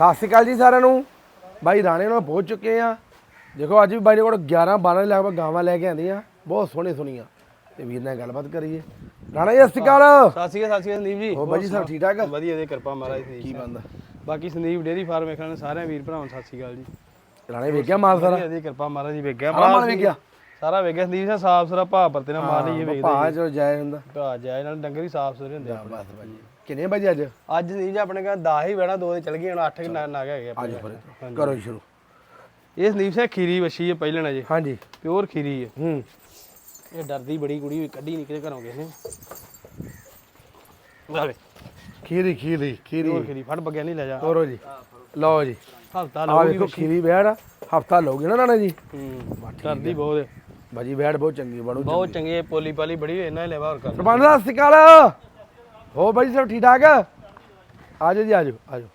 ਸਤਿ ਸ਼੍ਰੀ ਅਕਾਲ ਜੀ ਸਾਰਿਆਂ ਨੂੰ। ਬਾਈ ਰਾਣੇ ਨਾਲ ਪਹੁੰਚ ਚੁੱਕੇ ਆ ਦੇਖੋ ਅੱਜ ਵੀ ਬਾਈ ਦੇ ਕੋਲ 11 12 ਦੇ ਲਗਭਗ ਗਾਵਾਂ ਲੈ ਕੇ ਆਂਦੀਆਂ ਬਹੁਤ ਸੋਹਣੇ ਸੁਣੀਆਂ। ਤੇ ਵੀਰ ਨਾਲ ਗੱਲਬਾਤ ਕਰੀਏ। ਰਾਣਾ ਜੀ ਸਤਿ ਸ਼੍ਰੀ ਅਕਾਲ। ਸਤਿ ਸ਼੍ਰੀ ਅਕਾਲ ਸਤਿ ਸ਼੍ਰੀ ਅਕਾਲ ਸੰਦੀਪ ਜੀ। ਹੋ ਬਾਈ ਜੀ ਸਭ ਠੀਕ ਠਾਕ? ਵਧੀਆ ਦੀ ਕਿਰਪਾ ਮਹਾਰਾਜ ਦੀ। ਕੀ ਬੰਦਾ? ਬਾਕੀ ਸੰਦੀਪ ਡੇਰੀ ਫਾਰਮ ਵੇਖਣ ਸਾਰਿਆਂ ਵੀਰ ਭਰਾਵਾਂ ਨੂੰ ਸਤਿ ਸ਼੍ਰੀ ਅਕਾਲ ਜੀ। ਰਾਣੇ ਵੇਖਿਆ ਮਾਲ ਸਾਰਾ? ਵਧੀਆ ਦੀ ਕਿਰਪਾ ਮਹਾਰਾਜ ਦੀ ਵੇਖਿਆ। ਮਾਲ ਵੇਖਿਆ? ਸਾਰਾ ਵੇਖਿਆ ਸੰਦੀਪ ਸਾਹਿਬ ਸਾਫ਼ ਸੁਥਰਾ ਭਾਅ ਪਰਤੇ ਨਾਲ ਮਾਰ ਲਈਏ ਵੇਖਦੇ ਭਾਅ ਜੋ ਜਾਇ ਹੁੰਦਾ। ਭਾਅ ਜਾਏ ਨਾਲ ਡੰਗਰ ਵੀ ਸਾਫ਼ ਸੁਥਰੇ ਹੁੰਦੇ ਆ। ਬਸ ਬਾਈ ਕਿੰਨੇ ਵਜੇ ਅੱਜ? ਅੱਜ ਸੰਦੀਪ ਜੀ ਆਪਣੇ ਕੋਲ 10 ਹੀ ਬੈਣਾ ਦੋ ਦੇ ਚਲ ਗਏ ਹੁਣ 8 ਨਾ ਹੈਗੇ ਆਪਣੇ ਅੱਜ ਫਿਰ ਕਰੋ ਸ਼ੁਰੂ। ਇਹ ਸੰਦੀਪ ਸਿੰਘ ਖੀਰੀ ਵਛੀ ਹੈ ਪਹਿਲਣਾ ਜੀ ਹਾਂਜੀ। ਪਿਓਰ ਖੀਰੀ ਹੈ ਹੂੰ। ਇਹ ਡਰਦੀ ਬੜੀ ਕੁੜੀ ਵੀ ਕੱਢੀ ਨਹੀਂ ਕਿਤੇ ਘਰੋਂ ਕਿਸੇ ਆਵੇ ਖੀਰੀ ਖੀਰੀ ਖੀਰੀ। ਖੀਰੀ ਫੜ ਬਗਿਆ ਨਹੀਂ ਲੈ ਜਾ। ਤੋਰੋ ਜੀ। ਲਓ ਜੀ। ਹਫਤਾ ਵੇਖੋ ਖੀਰੀ ਬੈੜ ਹਫਤਾ ਲੋਗੇ ਨਾ ਰਾਣਾ ਜੀ। ਹੂੰ। ਡਰਦੀ ਬਹੁਤ ਬਾਜੀ ਬੈੜ ਬਹੁਤ ਚੰਗੀ ਬਣੂ ਬਹੁਤ ਚੰਗੇ ਪੋਲੀ ਪਾਲੀ ਬੜੀ ਇਹਨਾਂ ਲੈਵਾ ਹੋਰ ਕਰ ਸਰਪੰਚ ਸਾਹਿਬ ਸਤਿ ਸ਼੍ਰੀ ਅਕਾਲ। ਹੋ ਬਾਈ ਸਭ ਠੀਕ ਠਾਕ? ਆਜੋ ਜੀ ਆਜੋ ਆਜੋ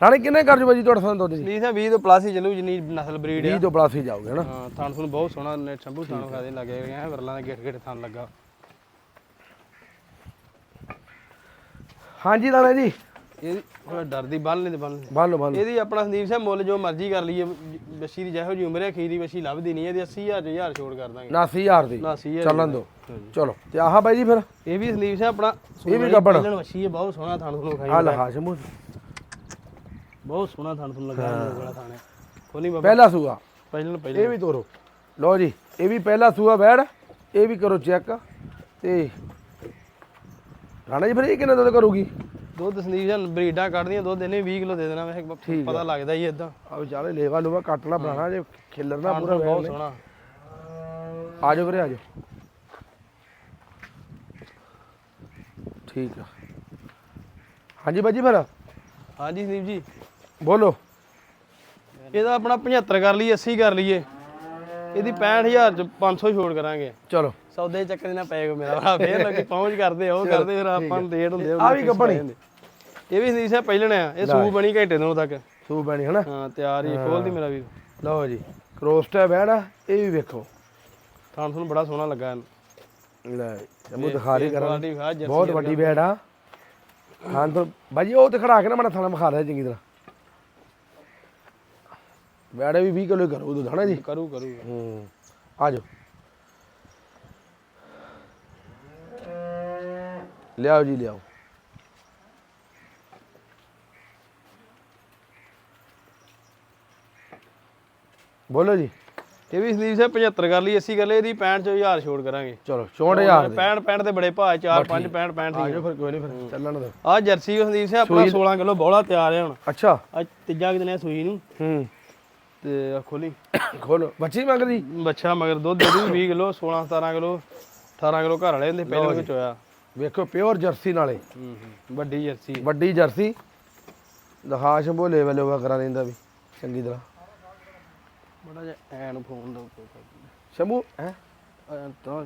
ਰਾਣੇ ਕਿੰਨੇ ਕਰ ਜੋ ਬਾਜੀ ਤੁਹਾਡਾ ਸੰਦ ਦੁੱਧ ਜੀ? ਨਹੀਂ ਤਾਂ 20 ਤੋਂ ਪਲੱਸ ਹੀ ਚੱਲੂ ਜਿੰਨੀ ਨਸਲ ਬਰੀਡ 20 ਆ ਤੋਂ ਪਲੱਸ ਹੀ ਜਾਓਗੇ ਨਾ ਹਾਂ ਥਣ ਤੁਹਾਨੂੰ ਬਹੁਤ ਸੋਹਣਾ ਨੇ ਸ਼ੰਭੂ ਥਣ ਖਾਦੇ ਲੱਗੇ ਹੋਏ ਆ ਵਰਲਾਂ ਦੇ ਗੇਟ ਗੇਟ ਥਣ ਲੱਗਾ। ਹਾਂਜੀ ਰਾਣਾ ਜੀ। ਇਹ ਥੋੜਾ ਡਰਦੀ ਬੰਨ ਨਹੀਂ ਤੇ ਬੰਨ ਬੰਨ ਲਓ ਬੰਨ ਲਓ। ਇਹਦੀ ਆਪਣਾ ਸੰਦੀਪ ਸਿੰਘ ਮੁੱਲ ਜੋ ਮਰਜ਼ੀ ਕਰ ਲਈਏ ਬੱਛੀ ਦੀ ਜਿਹੋ ਜੀ ਉਮਰ ਹੈ ਖੀਰੀ ਬੱਛੀ ਲੱਭਦੀ ਨਹੀਂ ਇਹਦੀ 80000 ਤੇ 1000 ਛੋੜ ਕਰ ਦਾਂਗੇ। 89000 ਦੀ। 80000 ਚੱਲਣ ਦੋ। ਚਲੋ ਤੇ ਆਹ ਬਾਈ ਜੀ ਫਿਰ? ਇਹ ਵੀ ਸੰਦੀਪ ਸਿੰਘ ਆਪਣਾ ਇਹ ਵੀ ਗੱਭਣ। ਪਹਿਲਣ ਬੱਛੀ ਹੈ ਬਹੁਤ ਸੋਹਣਾ ਥਣ ਤੁਹਾਨੂੰ ਖਾਈ ਆ ਲਹਾ ਸ਼ਮੂ ਬਹੁਤ ਸੋਹਣਾ ਥਣ ਤੁਹਾਨੂੰ ਲੱਗਾ ਮੂੰਹ ਵਾਲਾ ਥਣ ਹੈ। ਖੋਲੀ ਬਾਬਾ। ਪਹਿਲਾ ਸੂਆ। ਇਹ ਵੀ ਤੋਰੋ। ਲਓ ਜੀ ਇਹ ਵੀ ਪਹਿਲਾ ਸੂਆ ਬੈੜ ਇਹ ਵੀ ਕਰੋ ਚੈੱਕ। ਤੇ ਰਾਣਾ ਜੀ ਫਿਰ ਇਹ ਕਿੰਨਾ ਦੁੱਧ ਕਰੂਗੀ? ਦੁੱਧ ਸੰਦੀਪ ਸਿੰਘ ਬਰੀਡਾਂ ਕੱਢਦੀਆਂ ਦੁੱਧ ਇਹਨੇ 20 ਕਿਲੋ ਦੇ ਦੇਣਾ ਵੈਸੇ ਪਤਾ ਲੱਗਦਾ ਹੀ ਇਦਾਂ ਆ ਵਿਚਾਰੇ ਲੇਵਾ ਲੂਵਾ ਕੱਟਣਾ ਬਣਾਣਾ ਜੇ ਖਿੱਲਰਨਾ ਪੂਰਾ ਬਹੁਤ ਸੋਹਣਾ। ਆਜੋ ਵੀਰੇ ਆਜੋ ਠੀਕ ਆ। ਹਾਂਜੀ ਬਾਜੀ ਫਿਰ? ਹਾਂਜੀ ਸੰਦੀਪ ਜੀ। ਬੋਲੋ। ਇਹਦਾ ਆਪਣਾ 75 ਕਰ ਲਈਏ 80 ਕਰ ਲਈਏ। ਇਹਦੀ 65000 ਚ 500 ਛੋੜ ਕਰਾਂਗੇ। ਚਲੋ। ਸੌਦੇ ਦੇ ਚੱਕਰ ਨਾ ਪਏਗਾ ਮੇਰਾ ਭਰਾ ਫੇਰ ਲੋਕੀ ਪਹੁੰਚ ਕਰਦੇ ਆ, ਉਹ ਕਰਦੇ ਫਿਰ ਆਪਾਂ ਨੂੰ ਡੇਟ ਹੁੰਦੇ ਆ ਵੀ ਗੱਭਣੀ। ਇਹ ਵੀ ਸੰਦੀਪ ਸਿੰਘ ਪਹਿਲਣ ਆ ਇਹ ਸੂ ਬਣੀ ਘੰਟੇ ਤੋਂ ਤੱਕ। ਸੂ ਪੈਣੀ ਹਨਾ? ਹਾਂ ਤਿਆਰ ਹੀ ਖੋਲਦੀ ਮੇਰਾ ਵੀਰ ਲਓ ਜੀ ਕਰੋਸਟ ਹੈ ਬੈਣਾ ਇਹ ਵੀ ਵੇਖੋ। ਥਾਣ ਤੁਹਾਨੂੰ ਬੜਾ ਸੋਹਣਾ ਲੱਗਾ ਇਹਨੂੰ। ਲੈ ਜਮੂ ਦਿਖਾ ਰਹੀ ਕਰਾਂ। ਜਰਸੀ ਬਹੁਤ ਵੱਡੀ ਬੈੜ ਆ। ਹਾਂ ਤਾਂ ਬਾਜੀ ਉਹ ਤੇ ਖੜਾ ਕੇ ਨਾ ਮੜਾ ਥਾਣਾ ਵਿਖਾ ਰਿਹਾ ਚੰਗੀ ਤਰ੍ਹਾਂ। ਬੈੜ ਵੀ 20 ਕਿਲੋ ਕਰੂ ਦੁੱਧ ਹਨਾ ਜੀ। ਕਰੂ ਕਰੂ। ਹੂੰ ਆਜੋ ਲਿਆਓ ਜੀ ਲਿਆਓ। ਬੋਲੋ ਜੀ। ਇਹ ਵੀ ਸੰਦੀਪ ਸਿੰਘ 75 ਕਰ ਲਈ 80 ਕਰ ਲਈ ਇਹਦੀ 65 ਚ 1000 ਛੋੜ ਕਰਾਂਗੇ। ਚਲੋ 64000 ਦੇ। 65 65 ਤੇ ਬੜੇ ਭਾਅ 4 5 65 65 ਆਜੋ ਫਿਰ ਕੋਈ ਨਹੀਂ ਫਿਰ ਚੱਲਣ ਦੋ ਆ ਜਰਸੀ ਸੰਦੀਪ ਸਿੰਘ ਆਪਣਾ 16 ਕਿਲੋ ਬੋਲਾ ਤਿਆਰ ਹੈ ਹੁਣ। ਅੱਛਾ। ਅੱਜ ਤੀਜਾ ਕਿ ਦਿਨ ਹੈ ਸੂਈ ਨੂੰ। ਹੂੰ। ਤੇ ਖੋਲੀ। ਖੋਲੋ ਬੱਚੀ ਮੰਗਦੀ? ਬੱਚਾ ਮਗਰ ਦੁੱਧ ਦੇ ਦੂ 20 ਕਿਲੋ 16 17 ਕਿਲੋ 18 ਕਿਲੋ ਘਰ ਵਾਲੇ ਹੁੰਦੇ ਪਹਿਲਾਂ ਵਿੱਚ ਹੋਇਆ ਵੇਖੋ ਪਿਓਰ ਜਰਸੀ ਨਾਲੇ। ਵੱਡੀ ਜਰਸੀ ਵੱਡੀ ਜਰਸੀ ਦਿਖਾ ਸ਼ੰਭੋ ਲੈਵਲ ਹੋਗਾ ਕਰਾ ਲੈਂਦਾ ਵੀ ਚੰਗੀ ਤਰ੍ਹਾਂ। ਬੜਾ ਜਿਹਾ ਐਨ ਫੋਨ ਦਾ ਸ਼ੰਭੂ ਹੈ? ਤਾਂ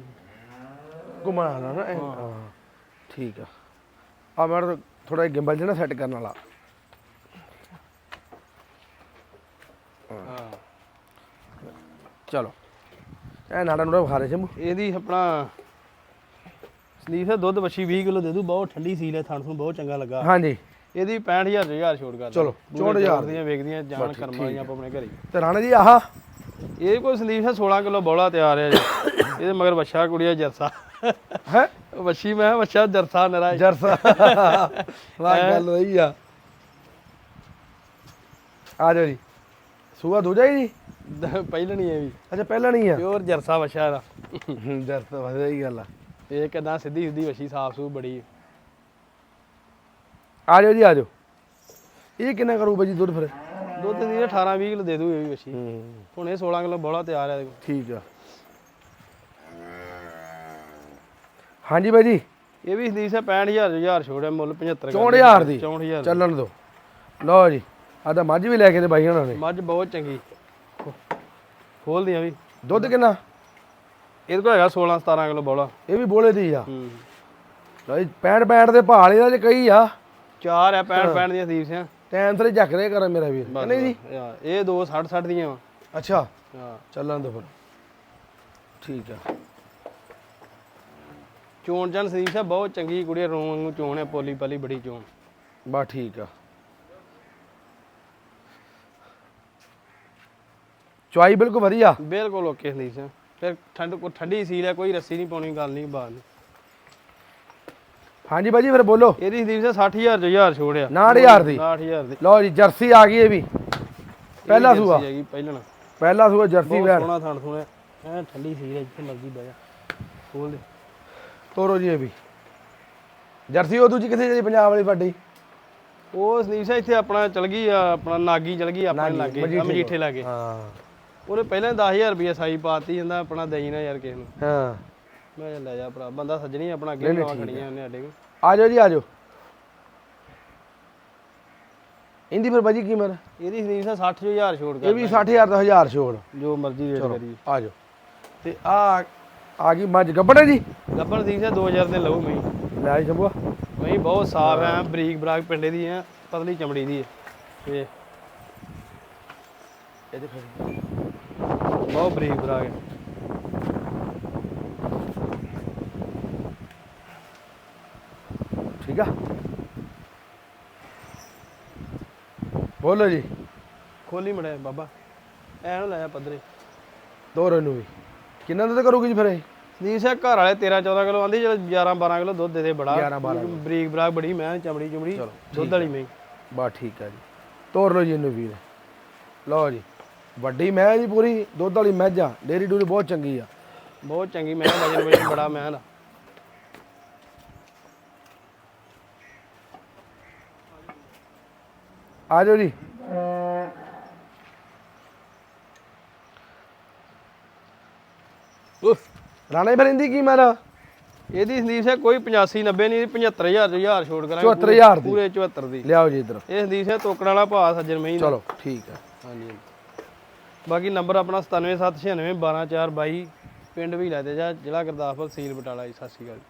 ਘੁਮਾਣਾ ਨਾ ਨਾ ਐਂ। ਹਾਂ। ਠੀਕ ਆ। ਆ ਮੈਂ ਥੋੜਾ ਜਿਹਾ ਗਿੰਬਲ ਜਿਹੜਾ ਸੈੱਟ ਕਰਨ ਵਾਲਾ। ਹਾਂ। ਚਲੋ। ਇਹ ਨਾੜਾ ਨੂੜਾ ਵਿਖਾ ਰਹੇ ਸ਼ੰਭੂ। ਇਹਦੀ ਆਪਣਾ ਸੰਦੀਪ ਸਾਹਿਬ ਦੁੱਧ ਬੱਛੀ 20 ਕਿਲੋ ਦੇ ਦੂ ਬਹੁਤ ਠੰਡੀ ਸੀਲ ਹੈ ਥਣ ਨੂੰ ਬਹੁਤ ਚੰਗਾ ਲੱਗਾ। ਹਾਂਜੀ। ਇਹਦੀ 65000 ਹਜ਼ਾਰ ਛੋੜ ਕਰ ਚਲੋ, 64,000 ਦੀਆਂ ਵੇਖਦੀਆਂ ਜਾਨ ਕਰਮਾਂ ਦੀਆਂ ਆਪਾਂ ਆਪਣੇ ਘਰੇ। ਤੇ ਰਾਣੇ ਜੀ ਆਹ। ਇਹ ਕੋਈ ਸੰਦੀਪ ਸਾਹਿਬ 16 ਕਿਲੋ ਬੋਲਾ ਤਿਆਰ ਹੈ ਜੀ। ਇਹਦੇ ਮਗਰ ਬੱਛਾ ਕੁੜੀਆ ਜਰਸਾ। ਹੈ? ਬੱਛੀ ਮੈਂ ਬੱਛਾ ਜਰਸਾ ਨਰਾ ਜਰਸਾ। ਵਾਹ ਗੱਲ ਰਹੀ ਆ। ਆ ਜਾਓ ਜੀ। ਸੂਆ ਦੂਜਾ ਜੀ ਪਹਿਲਾਂ ਨਹੀਂ ਵੀ। ਅੱਛਾ ਪਹਿਲਾਂ ਨਹੀਂ ਆ। ਪਿਓਰ ਜਰਸਾ ਬੱਛਾ ਇਹਦਾ। ਜਰਸਾ ਵਧੀਆ ਹੀ ਗੱਲ ਆ। ਇਹ ਕਿਦਾਂ ਸਿੱਧੀ ਸਿੱਧੀ ਬੱਛੀ ਸਾਫ਼ ਸੂ ਬੜੀ। ਆ ਜਾਓ ਜੀ ਆ ਜਾਓ। ਇਹ ਕਿੰਨਾ ਕਰੂ ਬਾਜੀ ਦੁੱਧ ਫਿਰ? ਦੁੱਧ ਦੀ 18 20 ਕਿਲੋ ਦੇ ਦੂ ਇਹ ਵੀ ਹੂੰ। ਹੁਣ ਇਹ 16 ਕਿਲੋ ਬੋਲਾ ਤਿਆਰ ਹੈ। ਠੀਕ ਆ। ਹਾਂਜੀ ਬਾਈ ਜੀ। ਇਹ ਵੀ ਸੰਦੀਪ ਸਾਹਿਬ 65000 ਹਜ਼ਾਰ ਛੋੜਿਆ ਮੁੱਲ 75 64,000 ਦੀ। 64000 ਚੱਲਣ ਦੋ। ਲਓ ਜੀ ਆ ਤਾਂ ਮੱਝ ਵੀ ਲੈ ਕੇ ਤੇ ਬਾਈ ਹਣਾ ਨੇ। ਮੱਝ ਬਹੁਤ ਚੰਗੀ। ਖੋਲਦੀਆਂ ਵੀ। ਦੁੱਧ ਕਿੰਨਾ? ਇਹਦੇ ਕੋਲ ਹੈਗਾ 16 17 ਕਿਲੋ ਬੋਲਾ। ਇਹ ਵੀ ਬੋਲੇ ਦੀ ਆ। ਹੂੰ। ਲਓ ਜੀ 65 65 ਦੇ ਭਾਲ ਇਹਦਾ ਜੇ ਕਈ ਆ। ਚਾਰ ਹੈ। 65 65 ਦੀਆਂ ਸੰਦੀਪ ਸਿੰਘ ਟਾਈਮ ਤੇ ਜੱਕ ਰੇ ਕਰ ਮੇਰਾ ਵੀਰ ਨਹੀਂ ਜੀ। ਇਹ ਦੋ 60 60 ਦੀਆਂ ਅੱਛਾ। ਹਾਂ। ਚੱਲਣ ਦੋ ਫਿਰ। ਠੀਕ ਆ। ਚੋਣ ਚੰਨ ਸੰਦੀਪ ਸਾਹਿਬ ਬਹੁਤ ਚੰਗੀ ਕੁੜੀ ਆ, ਰੂੰ ਵਾਂਗੂ ਚੋਣ ਹੈ ਪੋਲੀ ਪਲੀ ਬੜੀ ਚੋਣ। ਬਾ ਠੀਕ ਆ। ਚੁਆਈ ਬਿਲਕੁਲ ਵਧੀਆ। ਬਿਲਕੁਲ ਓਕੇ ਸੰਦੀਪ ਸਿੰਘ ਫਿਰ ਠੰਡ ਕੋ ਠੰਡੀ ਸੀਲ ਹੈ ਕੋਈ ਰੱਸੀ ਨਹੀਂ ਪਾਉਣੀ ਗੱਲ ਨਹੀਂ ਨਹੀਂ। ਹਾਂਜੀ ਬਾਜੀ ਫਿਰ ਬੋਲੋ। ਇਹਦੀ ਸੰਦੀਪ ਸਿੰਘ 60000 ਚ 1000 ਛੋੜਿਆ। 69000 ਦੀ 60000 ਦੀ। ਲਓ ਜੀ ਜਰਸੀ ਆ ਗਈ ਇਹ ਵੀ। ਪਹਿਲਾ ਸੂਆ ਜਰਸੀ ਹੈਗੀ ਪਹਿਲਣਾ ਪਹਿਲਾ ਸੂਆ ਜਰਸੀ ਵੈੜ ਸੋਹਣਾ ਥਣ ਸੁਣਿਆ। ਐ ਠੰਡੀ ਸੀਲ ਹੈ ਜਿੱਥੇ ਮਰਜ਼ੀ ਬਹਿ ਜਾ। ਖੋਲ ਦੇ। ਤੋਰੋ ਜੀ ਇਹ ਵੀ। ਜਰਸੀ ਉਹ ਦੂਜੀ ਕਿੱਥੇ ਜੀ ਪੰਜਾਬ ਵਾਲੀ ਵੱਡੀ? ਉਹ ਸੰਦੀਪ ਸਿੰਘ ਇੱਥੇ ਆਪਣਾ ਚਲ ਗਈ ਆ, ਆਪਣਾ ਨਾਗੀ ਚਲ ਗਈ ਆਪਣੇ ਲਾਗੇ ਮਜੀਠੇ ਲਾਗੇ। ਹਾਂ। ਉਹਨੇ ਪਹਿਲਾਂ 10000 ਰੁਪਏ ਸਾਈ ਪਾਤੀ ਜਾਂਦਾ ਆਪਣਾ ਦੇਈ ਨਾ ਯਾਰ ਕਿਸੇ ਨੂੰ। ਹਾਂ। ਮੈਂ ਕਿਹਾ ਲੈ ਜਾ ਭਰਾ ਬੰਦਾ ਸੱਜਣੀ ਆਪਣਾ ਅੱਗੇ ਨਵਾਂ ਖੜੀਆਂ ਉਹਨੇ ਸਾਡੇ ਕੋਲ। ਆ ਜਾਓ ਜੀ ਆ ਜਾਓ। ਇੰਦੀ ਫਿਰ ਬਾਜੀ ਕੀਮਤ ਇਹਦੀ ਸੰਦੀਪ ਸਿੰਘ 60 ਚੋਂ 1000 ਛੋੜ ਇਹ ਕਰ ਵੀ 60000 ਦਾ 1000 ਛੋੜ। ਜੋ ਮਰਜ਼ੀ ਰੇਟ ਕਰੀ ਆ ਜਾਓ। ਤੇ ਆ ਆ ਗਈ ਮੱਝ। ਗੱਬੜ ਹੈ ਜੀ? ਸੰਦੀਪ ਸਿੰਘ 2000 ਦੇ ਲਊ ਮੈਂ। ਲੈ ਆਈ ਜੰਬੂਆ ਮੈਂ ਬਹੁਤ ਸਾਫ਼ ਹੈ ਬਰੀਕ ਬਰਾਕ ਪਿੰਡੇ ਦੀ ਹੈ ਪਤਲੀ ਚਮੜੀ ਦੀ ਹੈ ਤੇ ਇਹਦੇ ਫਿਰ ਬਹੁਤ ਬਰੀਕ ਬਰਾਕ ਹੈ ਠੀਕ ਆ? ਬੋਲੋ ਜੀ। ਖੋਲੀ ਮੜਿਆ ਬਾਬਾ। ਐ ਨੂੰ ਲਾਇਆ ਪੱਧਰੇ। ਤੋਰੋ ਨੂੰ ਵੀ। ਕਿੰਨਾ ਦਾ ਕਰੋਗੇ ਜੀ ਫਿਰ ਇਹ? ਸੰਦੀਪ ਸਿੰਘ ਘਰ ਵਾਲੇ 13 14 ਕਿਲੋ ਆਂਦੀ ਚਲ 11 12 ਕਿਲੋ ਦੁੱਧ ਦੇ ਦੇ ਬੜਾ। 11 12 ਬਰੀਕ ਬਰਾਕ ਬੜੀ ਮੈਂ ਚਮੜੀ ਚਮੜੀ। ਦੁੱਧ ਵਾਲੀ ਮੈਂ ਬਾ ਠੀਕ ਆ ਜੀ। ਤੋਰ ਲਓ ਜੀ ਇਹਨੂੰ ਵੀਰ। ਲਓ ਜੀ। ਵੱਡੀ ਮੈਂ ਜੀ ਪੂਰੀ ਦੁੱਧ ਵਾਲੀ ਮੱਝ ਆ ਡੇਰੀ ਡੂਰੀ ਬਹੁਤ ਚੰਗੀ ਆ। ਬਹੁਤ ਚੰਗੀ ਮੈਂ ਵਜਨ ਵਜਨ ਬੜਾ ਮੈਂ ਦਾ ਆ ਜਾਓ ਜੀ। ਉਫ। ਰਾਣਾ ਫਿਰ ਇਹਦੀ ਕੀ ਮਾਰਾ ਇਹਦੀ ਸੰਦੀਪ ਸਿੰਘ ਕੋਈ 85 90 ਨਹੀਂ 75000 ਚ 1000 ਛੋੜ ਕਰਾਂਗੇ 74000 ਦੀ। ਪੂਰੇ 74 ਦੀ। ਲਿਆਓ ਜੀ ਇਧਰ। ਇਹ ਸੰਦੀਪ ਸਿੰਘ ਤੋਕੜ ਵਾਲਾ ਭਾਅ ਸੱਜਣ ਮਹੀਂ ਦਾ ਚਲੋ ਠੀਕ ਆ। ਹਾਂਜੀ। ਬਾਕੀ ਨੰਬਰ ਆਪਣਾ 97796 12422 ਪਿੰਡ ਵੀ ਲੈ ਤੇ ਜਾ, ਜ਼ਿਲ੍ਹਾ ਗੁਰਦਾਸਪੁਰ, ਸੀਲ ਬਟਾਲਾ ਜੀ, ਸਤਿ ਸ਼੍ਰੀ ਅਕਾਲ ਜੀ।